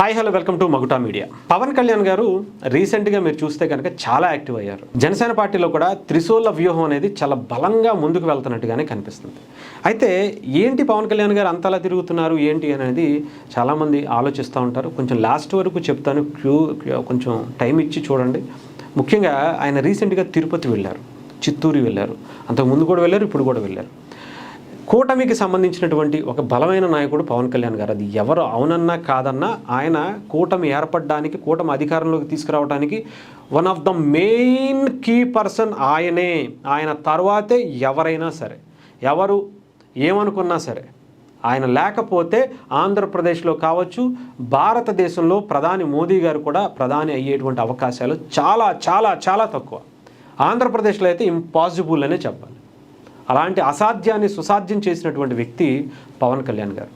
Hi hello welcome to Maguta media Pawan Kalyan garu రీసెంట్గా మీరు చూస్తే కనుక చాలా యాక్టివ్ అయ్యారు. జనసేన పార్టీలో కూడా త్రిశూల వ్యూహం అనేది చాలా బలంగా ముందుకు వెళ్తున్నట్టుగానే కనిపిస్తుంది. అయితే ఏంటి పవన్ కళ్యాణ్ గారు అంతలా తిరుగుతున్నారు ఏంటి అనేది చాలామంది ఆలోచిస్తూ ఉంటారు. కొంచెం లాస్ట్ వరకు చెప్తాను క్యూ కొంచెం టైం ఇచ్చి చూడండి. ముఖ్యంగా ఆయన రీసెంట్గా తిరుపతి వెళ్ళారు చిత్తూరు వెళ్ళారు. అంతకుముందు కూడా వెళ్ళారు ఇప్పుడు కూడా వెళ్ళారు. కూటమికి సంబంధించినటువంటి ఒక బలమైన నాయకుడు పవన్ కళ్యాణ్ గారు. అది ఎవరు అవునన్నా కాదన్నా ఆయన కూటమి ఏర్పడడానికి కూటమి అధికారంలోకి తీసుకురావడానికి one of the main key person ఆయనే. ఆయన తర్వాతే ఎవరైనా సరే ఎవరు ఏమనుకున్నా సరే ఆయన లేకపోతే ఆంధ్రప్రదేశ్లో కావచ్చు భారతదేశంలో ప్రధాని మోదీ గారు కూడా ప్రధాని అయ్యేటువంటి అవకాశాలు చాలా చాలా చాలా తక్కువ. ఆంధ్రప్రదేశ్లో అయితే ఇంపాసిబుల్ అనే చెప్పాలి. అలాంటి అసాధ్యాన్ని సుసాధ్యం చేసినటువంటి వ్యక్తి పవన్ కళ్యాణ్ గారు.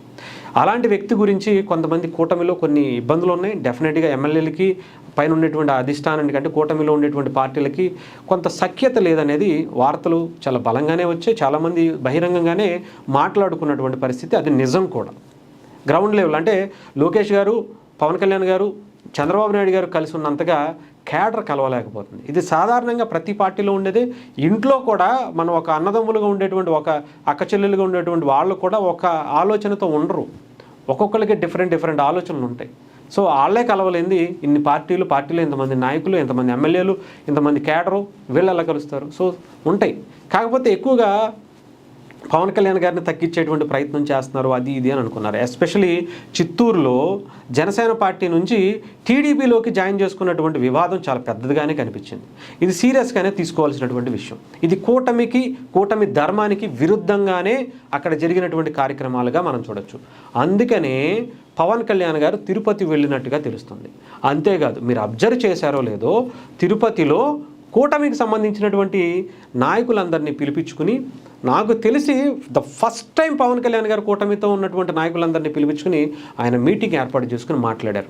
అలాంటి వ్యక్తి గురించి కొంతమంది కూటమిలో కొన్ని ఇబ్బందులు ఉన్నాయి. డెఫినెట్గా ఎమ్మెల్యేలకి పైన ఉన్నటువంటి అధిష్టానానికి అంటే కూటమిలో ఉండేటువంటి పార్టీలకి కొంత సఖ్యత లేదనేది వార్తలు చాలా బలంగానే వచ్చాయి. చాలామంది బహిరంగంగానే మాట్లాడుకున్నటువంటి పరిస్థితి అది నిజం కూడా. గ్రౌండ్ లెవెల్ అంటే లోకేష్ గారు పవన్ కళ్యాణ్ గారు చంద్రబాబు నాయుడు గారు కలిసి ఉన్నంతగా క్యాడర్ కలవలేకపోతుంది. ఇది సాధారణంగా ప్రతి పార్టీలో ఉండేది. ఇంట్లో కూడా మనం ఒక అన్నదమ్ములుగా ఉండేటువంటి ఒక అక్క చెల్లెలుగా ఉండేటువంటి వాళ్ళు కూడా ఒక ఆలోచనతో ఉండరు. ఒక్కొక్కరికి డిఫరెంట్ డిఫరెంట్ ఆలోచనలు ఉంటాయి. సో వాళ్ళే కలవలేంది. ఇన్ని పార్టీలు పార్టీలో ఇంతమంది నాయకులు ఇంతమంది ఎమ్మెల్యేలు ఇంతమంది క్యాడరు వీళ్ళు ఎలా కలుస్తారు. సో ఉంటాయి. కాకపోతే ఎక్కువగా పవన్ కళ్యాణ్ గారిని తగ్గించేటువంటి ప్రయత్నం చేస్తున్నారు అది ఇది అని అనుకున్నారు. ఎస్పెషలీ చిత్తూరులో జనసేన పార్టీ నుంచి టీడీపీలోకి జాయిన్ చేసుకున్నటువంటి వివాదం చాలా పెద్దదిగానే కనిపించింది. ఇది సీరియస్గానే తీసుకోవాల్సినటువంటి విషయం. ఇది కూటమికి కూటమి ధర్మానికి విరుద్ధంగానే అక్కడ జరిగినటువంటి కార్యక్రమాలుగా మనం చూడొచ్చు. అందుకనే పవన్ కళ్యాణ్ గారు తిరుపతి వెళ్ళినట్టుగా తెలుస్తుంది. అంతేకాదు మీరు అబ్జర్వ్ చేశారో లేదో తిరుపతిలో కూటమికి సంబంధించినటువంటి నాయకులందరినీ పిలిపించుకుని నాకు తెలిసి the first time Pawan Kalyan garu కూటమితో ఉన్నటువంటి నాయకులందరినీ పిలిపించుకుని ఆయన మీటింగ్ ఏర్పాటు చేసుకుని మాట్లాడారు.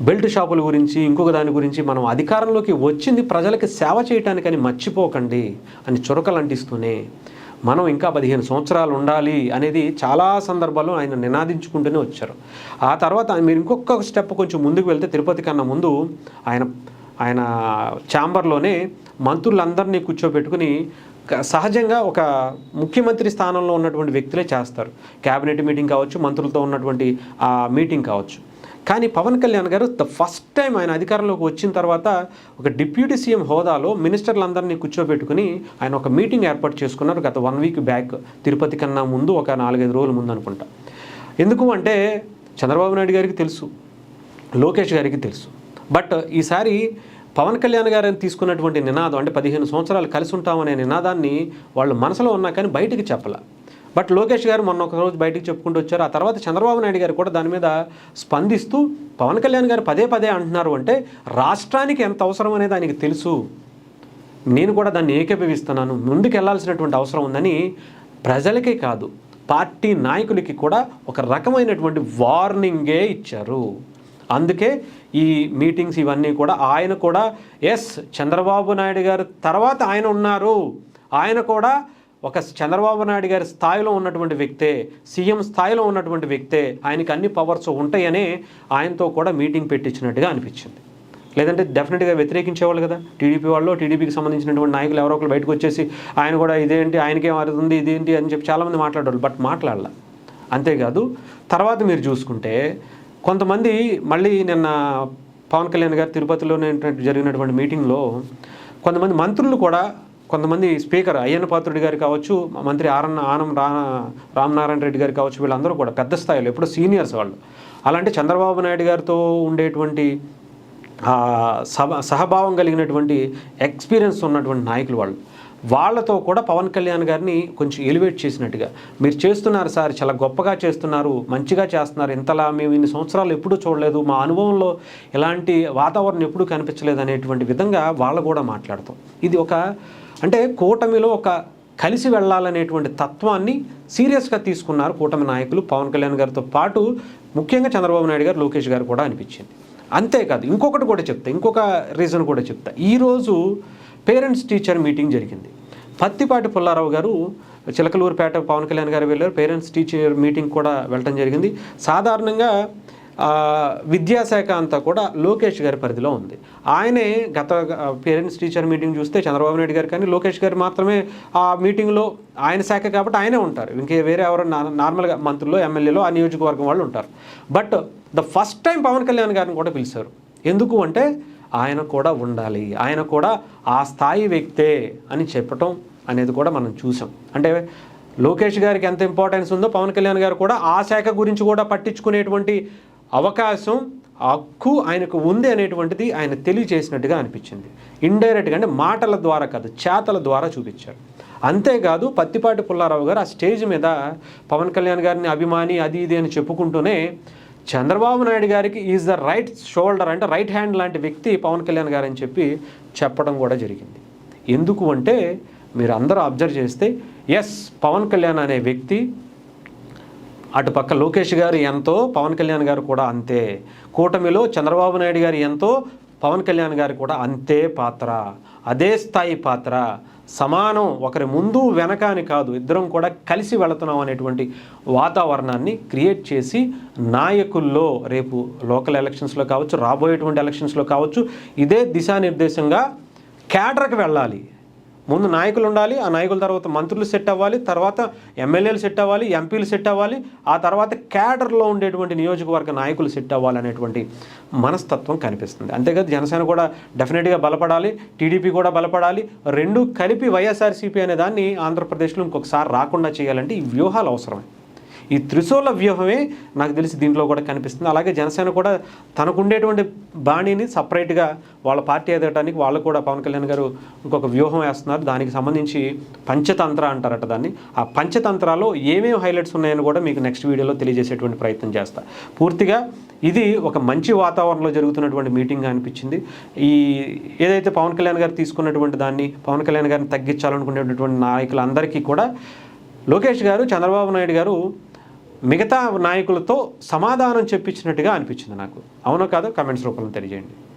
బెల్ట్ షాపుల గురించి ఇంకొక దాని గురించి మనం అధికారంలోకి వచ్చింది ప్రజలకి సేవ చేయటానికని మర్చిపోకండి అని చురకలు అంటిస్తూనే మనం ఇంకా పదిహేను సంవత్సరాలు ఉండాలి అనేది చాలా సందర్భాల్లో ఆయన నినాదించుకుంటూనే వచ్చారు. ఆ తర్వాత మీరు ఇంకొక స్టెప్ కొంచెం ముందుకు వెళ్తే తిరుపతి కన్నా ముందు ఆయన ఆయన ఛాంబర్లోనే మంత్రులందరినీ కూర్చోబెట్టుకుని సహజంగా ఒక ముఖ్యమంత్రి స్థానంలో ఉన్నటువంటి వ్యక్తులే చేస్తారు. క్యాబినెట్ మీటింగ్ కావచ్చు మంత్రులతో ఉన్నటువంటి ఆ మీటింగ్ కావచ్చు. కానీ పవన్ కళ్యాణ్ గారు ద ఫస్ట్ టైం ఆయన అధికారంలోకి వచ్చిన తర్వాత ఒక డిప్యూటీ సీఎం హోదాలో మినిస్టర్లందరినీ కూర్చోబెట్టుకుని ఆయన ఒక మీటింగ్ ఏర్పాటు చేసుకున్నారు గత వన్ వీక్ బ్యాక్ తిరుపతి కన్నా ముందు ఒక నాలుగైదు రోజుల ముందు అనుకుంటా. ఎందుకు అంటే చంద్రబాబు నాయుడు గారికి తెలుసు లోకేష్ గారికి తెలుసు. బట్ ఈసారి పవన్ కళ్యాణ్ గారిని తీసుకున్నటువంటి నినాదం అంటే పదిహేను సంవత్సరాలు కలిసి ఉంటామనే నినాదాన్ని వాళ్ళు మనసులో ఉన్నా కానీ బయటికి చెప్పాల. బట్ లోకేష్ గారు మొన్న ఒక రోజు బయటికి చెప్పుకుంటూ వచ్చారు. ఆ తర్వాత చంద్రబాబు నాయుడు గారు కూడా దాని మీద స్పందిస్తూ పవన్ కళ్యాణ్ గారు పదే పదే అంటున్నారు అంటే రాష్ట్రానికి ఎంత అవసరం అనేది ఆయనకి తెలుసు. నేను కూడా దాన్ని ఏకీభవిస్తున్నాను. ముందుకు అవసరం ఉందని ప్రజలకే కాదు పార్టీ నాయకులకి కూడా ఒక రకమైనటువంటి వార్నింగే ఇచ్చారు. అందుకే ఈ మీటింగ్స్ ఇవన్నీ కూడా ఆయన కూడా ఎస్ చంద్రబాబు నాయుడు గారు తర్వాత ఆయన ఉన్నారు. ఆయన కూడా ఒక చంద్రబాబు నాయుడు గారి స్థాయిలో ఉన్నటువంటి వ్యక్తే సీఎం స్థాయిలో ఉన్నటువంటి వ్యక్తే ఆయనకి అన్ని పవర్స్ ఉంటాయనే ఆయనతో కూడా మీటింగ్ పెట్టించినట్టుగా అనిపించింది. లేదంటే డెఫినెట్గా వ్యతిరేకించేవాళ్ళు కదా. టీడీపీ వాళ్ళు టీడీపీకి సంబంధించినటువంటి నాయకులు ఎవరో ఒకరు బయటకు వచ్చేసి ఆయన కూడా ఇదేంటి ఆయనకేం అరుతుంది ఇదేంటి అని చెప్పి చాలామంది మాట్లాడారు బట్ మాట్లాడాల. అంతేకాదు తర్వాత మీరు చూసుకుంటే కొంతమంది మళ్ళీ నిన్న పవన్ కళ్యాణ్ గారు తిరుపతిలోనే జరిగినటువంటి మీటింగ్లో కొంతమంది మంత్రులు కూడా కొంతమంది స్పీకర్ అయ్యన్న పాత్రుడి గారు కావచ్చు మంత్రి ఆరన్న ఆనం రా రామనారాయణ రెడ్డి గారు కావచ్చు వీళ్ళందరూ కూడా పెద్ద స్థాయిలో ఎప్పుడు సీనియర్స్ వాళ్ళు. అలాంటి చంద్రబాబు నాయుడు గారితో ఉండేటువంటి సభ సహభావం కలిగినటువంటి ఎక్స్పీరియన్స్ ఉన్నటువంటి నాయకులు వాళ్ళు. వాళ్ళతో కూడా పవన్ కళ్యాణ్ గారిని కొంచెం ఎలివేట్ చేసినట్టుగా. మీరు చేస్తున్నారు సార్ చాలా గొప్పగా చేస్తున్నారు మంచిగా చేస్తున్నారు. ఇంతలా మేము ఇన్ని సంవత్సరాలు ఎప్పుడూ చూడలేదు మా అనుభవంలో ఇలాంటి వాతావరణం ఎప్పుడూ కనిపించలేదు అనేటువంటి విధంగా వాళ్ళు కూడా మాట్లాడతాం. ఇది ఒక అంటే కూటమిలో ఒక కలిసి వెళ్ళాలనేటువంటి తత్వాన్ని సీరియస్గా తీసుకున్నారు కూటమి నాయకులు పవన్ కళ్యాణ్ గారితో పాటు ముఖ్యంగా చంద్రబాబు నాయుడు గారు లోకేష్ గారు కూడా అనిపించింది. అంతేకాదు ఇంకొకటి కూడా చెప్తా ఇంకొక రీజన్ కూడా చెప్తా. ఈరోజు పేరెంట్స్ టీచర్ మీటింగ్ జరిగింది. పత్తిపాటి పుల్లారావు గారు చిలకలూరుపేట పవన్ కళ్యాణ్ గారు వెళ్ళారు. పేరెంట్స్ టీచర్ మీటింగ్ కూడా వెళ్ళటం జరిగింది. సాధారణంగా విద్యాశాఖ అంతా కూడా లోకేష్ గారి పరిధిలో ఉంది. ఆయనే గత పేరెంట్స్ టీచర్ మీటింగ్ చూస్తే చంద్రబాబు నాయుడు గారు కానీ లోకేష్ గారు మాత్రమే ఆ మీటింగ్లో ఆయన శాఖ కాబట్టి ఆయనే ఉంటారు. ఇంకే వేరే ఎవరు నార్మల్గా మంత్రులు ఎమ్మెల్యేలో ఆ నియోజకవర్గం వాళ్ళు ఉంటారు. But the first time Pawan Kalyan గారిని కూడా పిలిచారు. ఎందుకు అంటే ఆయన కూడా ఉండాలి. ఆయన కూడా ఆ స్థాయి వ్యక్తే అని చెప్పటం అనేది కూడా మనం చూసాం. అంటే లోకేష్ గారికి ఎంత ఇంపార్టెన్స్ ఉందో పవన్ కళ్యాణ్ గారు కూడా ఆ శాఖ గురించి కూడా పట్టించుకునేటువంటి అవకాశం హక్కు ఆయనకు ఉంది అనేటువంటిది ఆయన తెలియజేసినట్టుగా అనిపించింది. ఇండైరెక్ట్గా అంటే మాటల ద్వారా కాదు చేతల ద్వారా చూపించారు. అంతేకాదు పత్తిపాటి పుల్లారావు గారు ఆ స్టేజ్ మీద పవన్ కళ్యాణ్ గారిని అభిమాని అది ఇది అని చెప్పుకుంటూనే Chandrababu Naidu garu is the right shoulder అంటే రైట్ హ్యాండ్ లాంటి వ్యక్తి పవన్ కళ్యాణ్ గారు అని చెప్పి చెప్పడం కూడా జరిగింది. ఎందుకు అంటే మీరు అందరూ అబ్జర్వ్ చేస్తే ఎస్ పవన్ కళ్యాణ్ అనే వ్యక్తి అటుపక్క లోకేష్ గారు ఎంతో పవన్ కళ్యాణ్ గారు కూడా అంతే. కూటమిలో చంద్రబాబు నాయుడు గారు ఎంతో పవన్ కళ్యాణ్ గారు కూడా అంతే పాత్ర అదే స్థాయి పాత్ర. సమానం ఒకరి ముందు వెనక అని కాదు ఇద్దరం కూడా కలిసి వెళుతున్నాం అనేటువంటి వాతావరణాన్ని క్రియేట్ చేసి నాయకుల్లో రేపు లోకల్ ఎలక్షన్స్లో కావచ్చు రాబోయేటువంటి ఎలక్షన్స్లో కావచ్చు ఇదే దిశానిర్దేశంగా క్యాడర్కి వెళ్ళాలి. ముందు నాయకులు ఉండాలి ఆ నాయకుల తర్వాత మంత్రులు సెట్ అవ్వాలి తర్వాత ఎమ్మెల్యేలు సెట్ అవ్వాలి ఎంపీలు సెట్ అవ్వాలి ఆ తర్వాత క్యాడర్లో ఉండేటువంటి నియోజకవర్గ నాయకులు సెట్ అవ్వాలి అనేటువంటి మనస్తత్వం కనిపిస్తుంది. అంతేకాదు జనసేన కూడా డెఫినెట్గా బలపడాలి టీడీపీ కూడా బలపడాలి రెండు కలిపి వైఎస్ఆర్సీపీ అనే దాన్ని ఆంధ్రప్రదేశ్లో ఇంకొకసారి రాకుండా చేయాలంటే ఈ వ్యూహాలు అవసరమే. ఈ త్రిశూల వ్యూహమే నాకు తెలిసి దీంట్లో కూడా కనిపిస్తుంది. అలాగే జనసేన కూడా తనకుండేటువంటి బాణీని సపరేట్గా వాళ్ళ పార్టీ ఎదగడానికి వాళ్ళు కూడా పవన్ కళ్యాణ్ గారు ఇంకొక వ్యూహం వేస్తున్నారు. దానికి సంబంధించి పంచతంత్ర అంటారట దాన్ని. ఆ పంచతంత్రాలో ఏమేమి హైలైట్స్ ఉన్నాయని కూడా మీకు నెక్స్ట్ వీడియోలో తెలియజేసేటువంటి ప్రయత్నం చేస్తా. పూర్తిగా ఇది ఒక మంచి వాతావరణంలో జరుగుతున్నటువంటి మీటింగ్ అనిపించింది. ఈ ఏదైతే పవన్ కళ్యాణ్ గారు తీసుకున్నటువంటి దాన్ని పవన్ కళ్యాణ్ గారిని తగ్గించాలనుకునేటటువంటి నాయకులందరికీ కూడా లోకేష్ గారు చంద్రబాబు నాయుడు గారు మిగతా నాయకులతో సమాధానం చెప్పించినట్టుగా అనిపించింది నాకు. అవునో కాదో కమెంట్స్ రూపంలో తెలియజేయండి.